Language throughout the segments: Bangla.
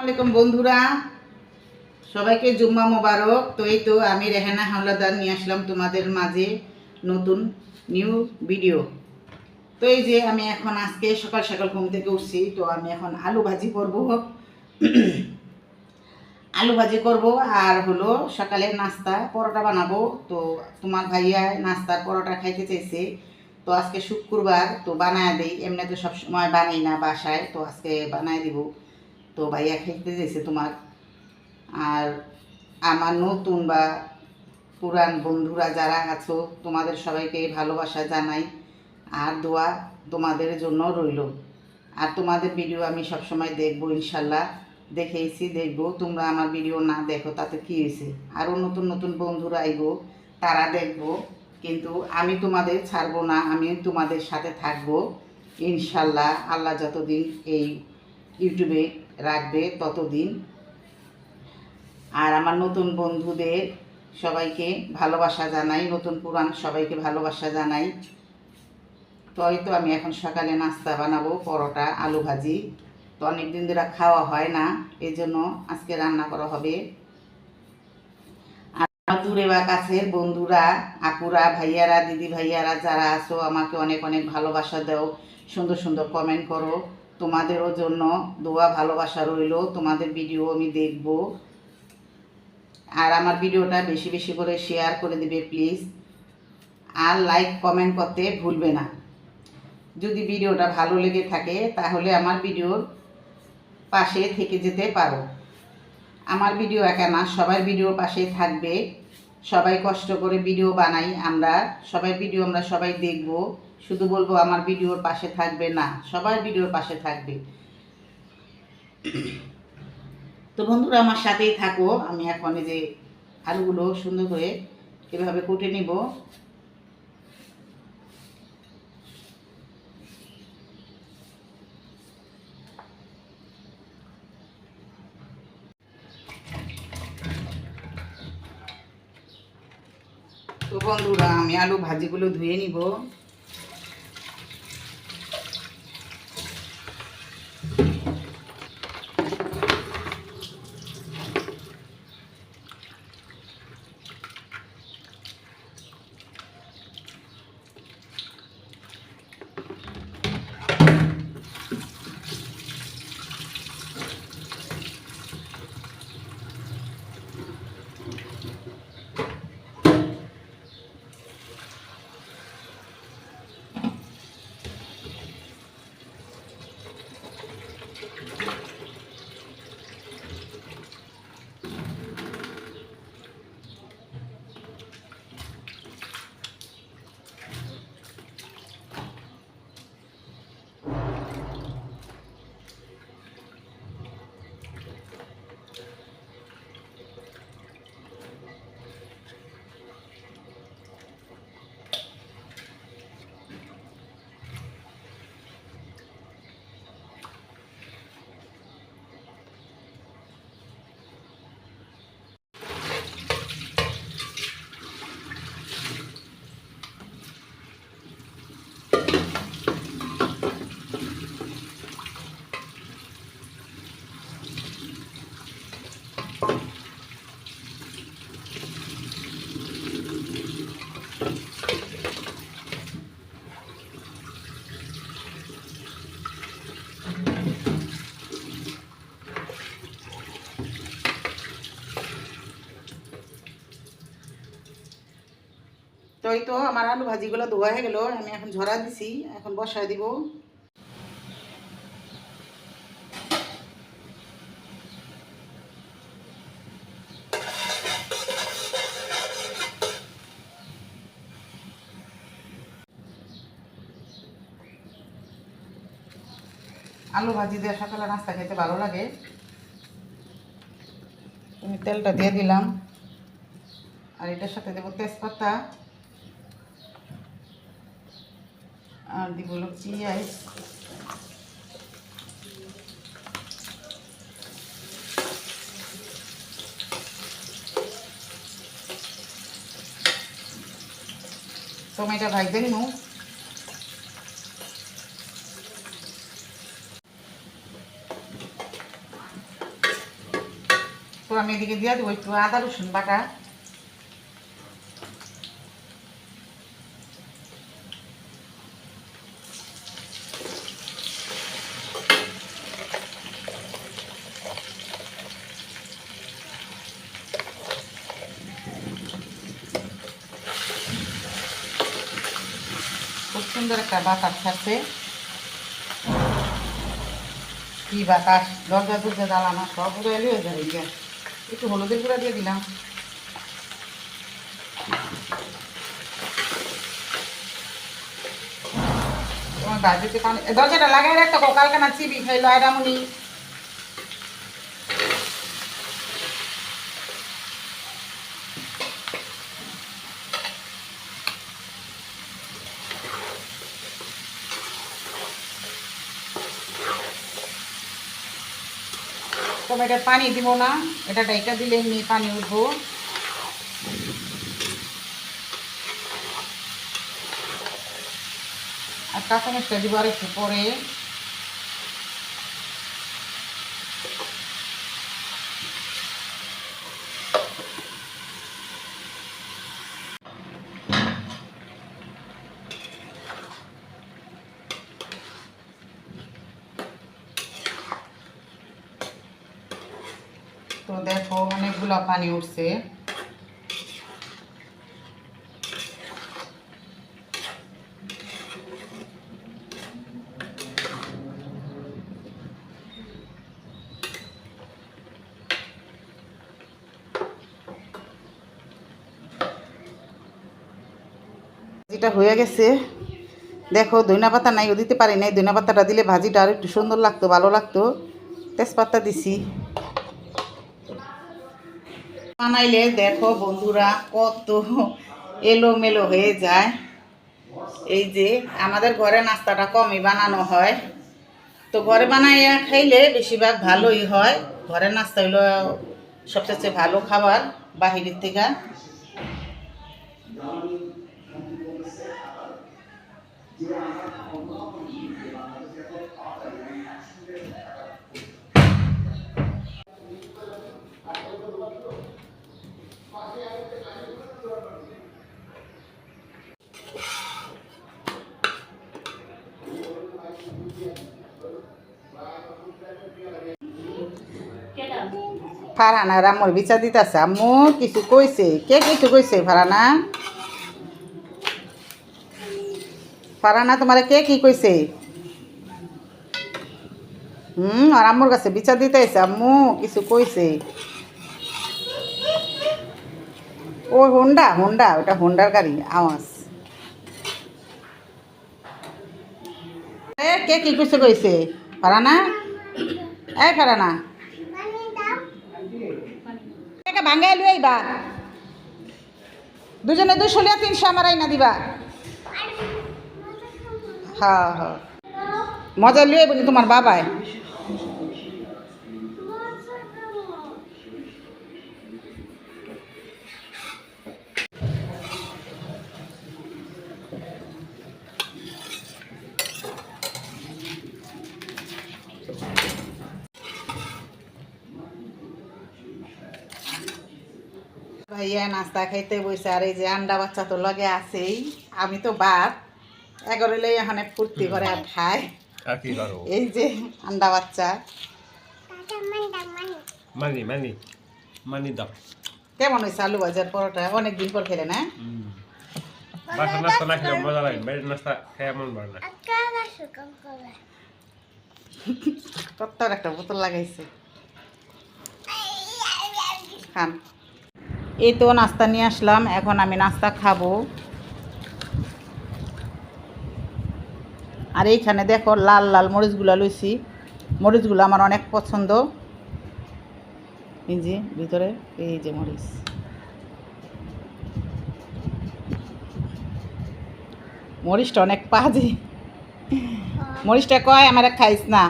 আলাইকুম বন্ধুরা। সবাইকে জুম্মা মোবারক। তো এই তো আমি রেহানা হাওলাদার নিয়ে আসলাম তোমাদের মাঝে নতুন নিউ ভিডিও। তো এই যে আমি এখন আজকে সকাল সকাল ঘুম থেকে উঠছি, তো আমি এখন আলু ভাজি করব। আলু ভাজি করব আর হলো সকালে নাস্তা পরোটা বানাবো। তো তোমার ভাইয়া নাস্তার পরোটা খাইতে চাইছে। তো আজকে শুক্রবার, তো বানায় দিই। এমনি তো সব সময় বানাই না বাসায়, তো আজকে বানায় দিব। তো ভাইয়া খেতে দিয়েছে তোমার। আর আমার নতুন বা পুরান বন্ধুরা যারা আছো, তোমাদের সবাইকে ভালোবাসা জানাই। আর দোয়া তোমাদের জন্য রইল। আর তোমাদের ভিডিও আমি সবসময় দেখব ইনশাল্লাহ। দেখেইছি, দেখব। তোমরা আমার ভিডিও না দেখো, তাতে কী হয়েছে? আরও নতুন নতুন বন্ধুরা আইবো, তারা দেখব। কিন্তু আমি তোমাদের ছাড়বো না, আমি তোমাদের সাথে থাকব। ইনশাল্লাহ, আল্লাহ যতদিন এই ইউটিউবে রাখবে ততদিন। আর আমার নতুন বন্ধুদের সবাইকে ভালোবাসা জানাই, নতুন পুরান সবাইকে ভালোবাসা জানাই। তো এই তো আমি এখন সকালে নাস্তা বানাবো, পরোটা, আলু ভাজি। তো অনেক দিন ধরে খাওয়া হয় না এই জন্য আজকে রান্না করা হবে। আর দূরে বা কাছের বন্ধুরা, আপুরা, ভাইয়ারা, দিদি ভাইয়ারা যারা আছো, আমাকে অনেক অনেক ভালোবাসা দাও। সুন্দর সুন্দর কমেন্ট করো। তোমাদেরও জন্য দোয়া, ভালোবাসা রইল। তোমাদের ভিডিও আমি দেখব। আর আমার ভিডিওটা বেশি বেশি করে শেয়ার করে দেবে প্লিজ আর লাইক কমেন্ট করতে ভুলবে না। যদি ভিডিওটা ভালো লেগে থাকে, তাহলে আমার ভিডিওর পাশে থেকে যেতে পারো। আমার ভিডিও একা না, সবার ভিডিওর পাশে থাকবে। সবাই কষ্ট করে ভিডিও বানাই, আমরা সবাই ভিডিও আমরা সবাই দেখব। শুধু বলব আমার ভিডিওর পাশে থাকবে না, সবার ভিডিওর পাশে থাকবে। তো বন্ধুরা, আমার সাথেই থাকো। আমি এখন এই যে আলুগুলো সুন্দর করে এভাবে কুটে নিব। তো বন্ধুরা, আমি আলু ভাজিগুলো ধুয়ে নিব। তো তো আমার আলু ভাজিগুলো ধোয়া হয়ে গেল, আমি এখন ঝরা দিছি, এখন বসায় দিব। আলু ভাজি দিয়ে সকালে নাস্তা খেতে ভালো লাগে। আমি তেলটা দিয়ে দিলাম। আর এটার সাথে দেবো তেজপাতা। আর দিব হলো পেঁয়াজ টমেটো ভাজতে নিব তো আমি এদিকে দিয়ে দেবো একটু আদা রসুন বাটা খুব সুন্দর একটা বাতাস ছাড়ছে। কি বাতাস? দরজা দরজা জ্বালানো সব উড়ে হয়ে যাবে একটু হলুদের গুঁড়া দিয়ে দিলাম। পানি দরজাটা লাগাই রাখতো কালকে না চিবি খাইলো আয়রামুনি। তবে এটা পানি দিব না, এটা ডাইকা দিলে এমনি পানি উঠবো। আর কাঁচামরিচটা দিব আর একটু পরে তো দেখো অনেকগুলো পানি উঠছে। যেটা হয়ে গেছে, দেখো ধনিয়া পাতা নাই, ও দিতে পারি নাই ধনিয়া পাতাটা দিলে ভাজিটা আর একটু সুন্দর লাগতো, ভালো লাগতো। তেজপাতা দিছি। বানাইলে দেখো বন্ধুরা কত এলোমেলো হয়ে যায়। এই যে আমাদের ঘরে নাস্তাটা কমই বানানো হয়। তো ঘরে বানাইয়া খাইলে বেশিরভাগ ভালোই হয়। ঘরের নাস্তা হইল সবচেয়ে ভালো খাবার বাহিরের থেকে। ফারানা রামর বিচার দিতেছে আম্মু, কিছু কইছে কে কিছু কইছে ফারানা ফারানা তোমার কে কি কইছে হুম আর আম্মুর কাছে বিচার দিতে আইছে আম্মু, কিছু কইছে ও হোন্ডা হোন্ডা ওটা হোন্ডার গাড়ি আওয়াজ কে কি কইছে কইছে ফারানা এই ফারানা টাকা ভাঙ্গাই লুই আইবা। দুজনে দুশো লিয়া তিনশো আমার আইনা দিবা। হ্যাঁ হ্যাঁ। মজা লুই আইব তোমার বাবাই ভাইয়া নাস্তা খাইতে বইছে আর এই যে আন্ডা বাচ্চা তো লগে আছেই। আমি তো বাদ। এগারোলেই এখানে ফুর্তি করে আর করো? এই যে আন্ডা বাচ্চা। মানি মানি মানি দাও। কেমন হয়েছে আলু ভাজার পরোটা? অনেক দিন পর খেলে না বাসার নাস্তা না খেলে মজা লাগে বাইরের নাস্তা খেয়ে মন পারে না কত একটা বোতল লাগাইছে। খান। এই তো নাস্তা নিয়ে আসলাম, এখন আমি নাস্তা খাব। আর এইখানে দেখো লাল লাল মরিচগুলো লইছি। মরিচগুলো আমার অনেক পছন্দ। যে ভিতরে, এই যে মরিচ। মরিচটা অনেক পাজি। মরিচটা কয়? আমার খাইস না।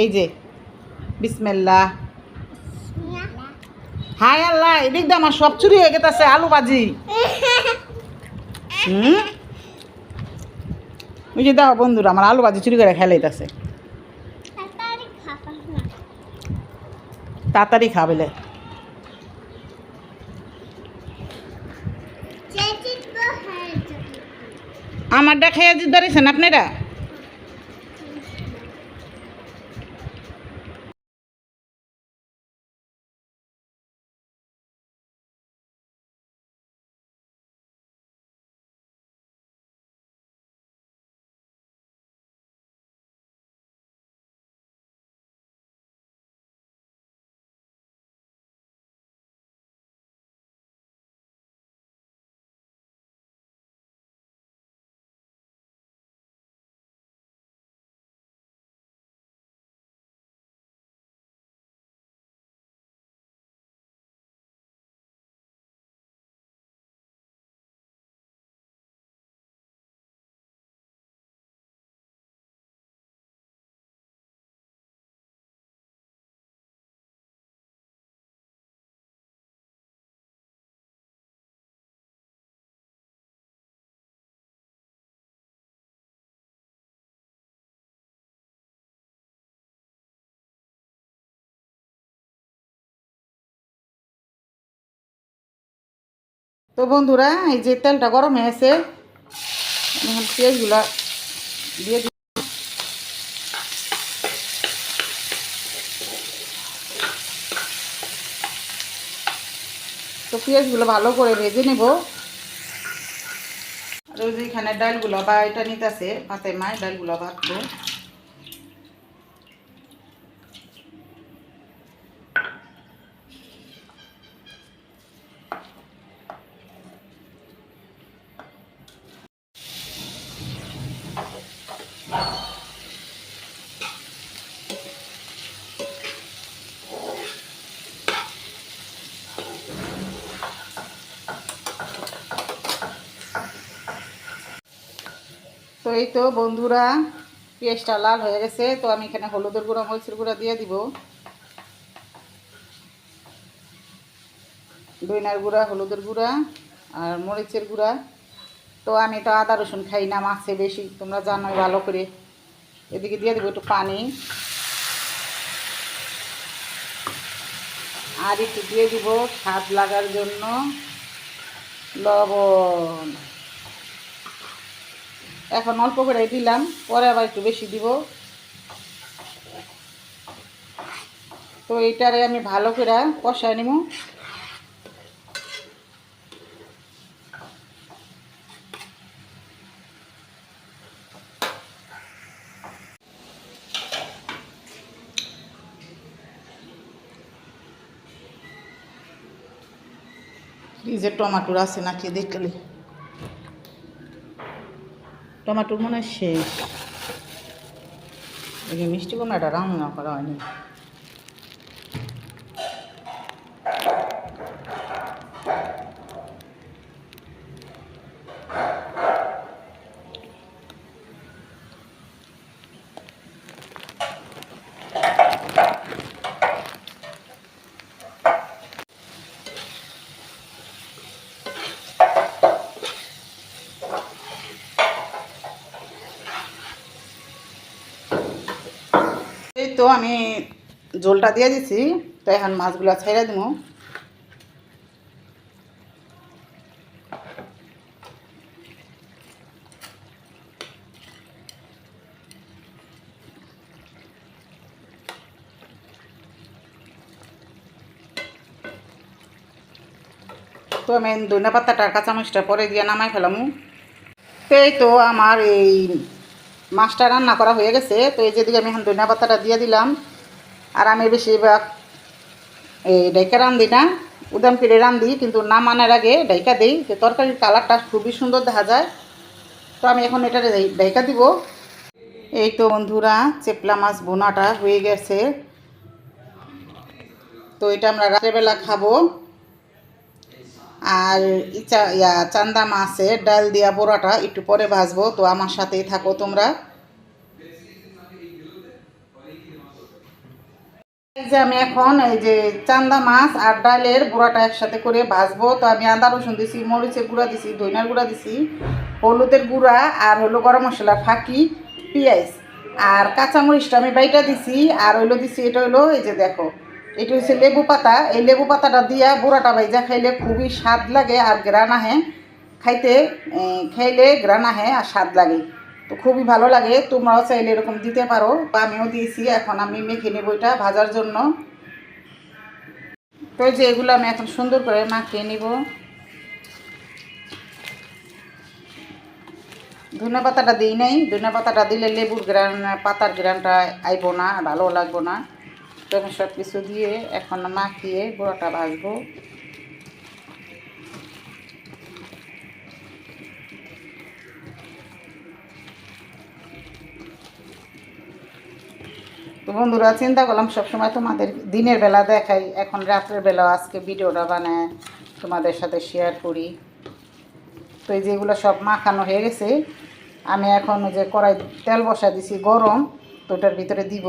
এই যে বিসমেল্লা হাই আল্লাহ এদিক দিয়ে আমার সব চুরি হয়ে গেছে আলু ভাজি। হুম? ওই যে দাও বন্ধুরা আমার আলু ভাজি চুরি করে খেলাইতেছে তাড়াতাড়ি খাবেলে আমারটা খেয়ে জিদ ধরেছেন আপনারা? তো বন্ধুরা, এই যে তেলটা গরম হয়েছে এখন পেঁয়াজগুলো দিয়ে তো পেঁয়াজগুলো ভালো করে ভেজে নেব। আর ওই যে এখানে ডালগুলো বা এটা নিতেছে পাতে মায় ডালগুলো ভাজবো এই তো বন্ধুরা, পেঁয়াজটা লাল হয়ে গেছে, তো আমি এখানে হলুদের গুঁড়া, মরিচের গুঁড়া দিয়ে দিব। দইনার গুঁড়া, হলুদের গুঁড়া আর মরিচের গুঁড়া। তো আমি তো আদা রসুন খাই না, মাছে বেশি, তোমরা জানো ভালো করে। এদিকে দিয়ে দেবো একটু পানি। আর একটু দিয়ে দিব স্বাদ লাগার জন্য লবণ। এখন অল্প করে দিলাম, পরে আবার একটু বেশি দিব। তো এইটারে আমি ভালো করে কষায় নিব। ফ্রিজে টমাটোর আছে নাকি দেখলে? টমাটোর মনে শেষ। এই মিষ্টি কুমড়াটা রান্না করা হয়নি। তো আমি ঝোলটা দিয়ে দিছি, তো এখন মাছগুলো ছেড়ে দিব তো আমি ধনে পাতাটার কাঁচা মাছটা পরে দিয়ে নামাই ফেলামু। তো এই তো আমার এই মাছটা রান্না করা হয়ে গেছে, তো এই যেদিকে আমি এখন ধনিয়া পাতাটা দিয়ে দিলাম, আর আমি বেশিরভাগ এই ডাইকা রান্ধি না, উদাম করে রান্ধি, কিন্তু না মানার আগে ডাইকা দিই, যে তরকারির কালারটা খুবই সুন্দর দেখা যায়। তো আমি এখন এটা ডাইকা দিব। এই তো বন্ধুরা, চেপলা মাছ বোনাটা হয়ে গেছে। তো এটা আমরা রাত্রেবেলা খাব। আর ইয়া, চান্দা মাছের ডাল দিয়া বড়াটা একটু পরে ভাজবো, তো আমার সাথেই থাকো তোমরা। এই যে আমি এখন এই যে চান্দা মাছ আর ডালের গুঁড়াটা একসাথে করে ভাজবো, তো আমি আদা রসুন দিছি, মরিচের গুঁড়া দিছি ধনিয়ার গুঁড়া দিছি, হলুদের গুঁড়া আর হলো গরম মশলা, ফাঁকি, পেঁয়াজ। আর কাঁচামরিচটা আমি বাইটা দিছি, আর হইল দিছি, এটা হইল এই যে দেখো এটা হচ্ছে লেবু পাতা। এই লেবু পাতাটা দিয়া বুড়াটা ভাইজা খাইলে খুবই স্বাদ লাগে আর গ্রান আহে। খাইতে খাইলে গ্রান আহে আর স্বাদ লাগে। তো খুবই ভালো লাগে। তোমরাও চাইলে এরকম দিতে পারো। বা আমিও দিয়েছি। এখন আমি মেখে নেব এটা ভাজার জন্য। তো যে এগুলো আমি এখন সুন্দর করে মাখিয়ে নিব। ধনে পাতাটা দিই নাই। ধনে পাতাটা দিলে লেবুর গ্রান পাতার গ্রানটা আইব না, ভালো লাগবো না। আমি সব কিছু দিয়ে এখন মাখিয়ে গোড়াটা ভাজবো। তো বন্ধুরা, চিন্তা করলাম সবসময় তোমাদের দিনের বেলা দেখাই, এখন রাত্রের বেলা আজকে ভিডিওটা বানায় তোমাদের সাথে শেয়ার করি। তো এই যেগুলো সব মাখানো হয়ে গেছে, আমি এখন যে কড়াই তেল বসা দিছি গরম, তো ওটার ভিতরে দিব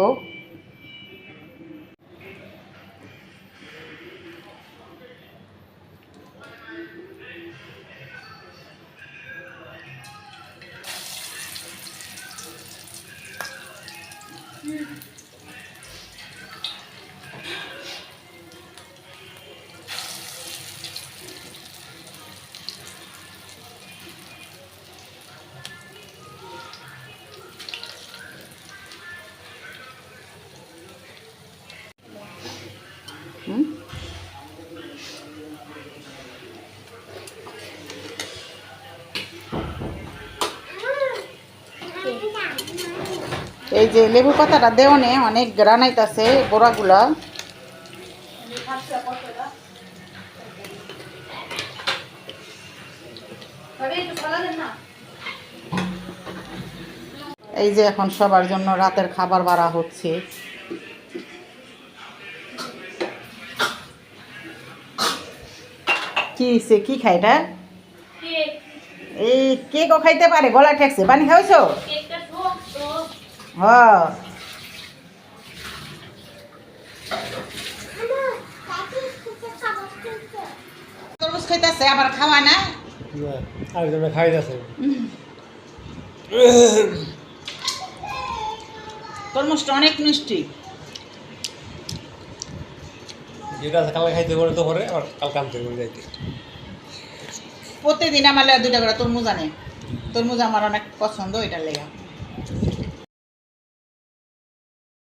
এই যে লেবু পাতাটা দেওয়ানে অনেক গ্রানাইট আছে গোড়াগুলা এই যে এখন সবার জন্য রাতের খাবার বাড়া হচ্ছে। কি সে কি খাই এটা? কেক। এই কেকও খাইতে পারে গলা ঠেকছে। পানি শক্ত হ তরমুজ খাইতেছে আবার খাওয়া না? তরমুজটা অনেক মিষ্টি। যেটা আছে কালকে খাইতে পারে তো পরে আবার কালকে আনতে করে যাইতে। প্রতিদিন আমার দুইটা করে তরমুজ আনে। তরমুজ আমার অনেক পছন্দ এটার লেগে।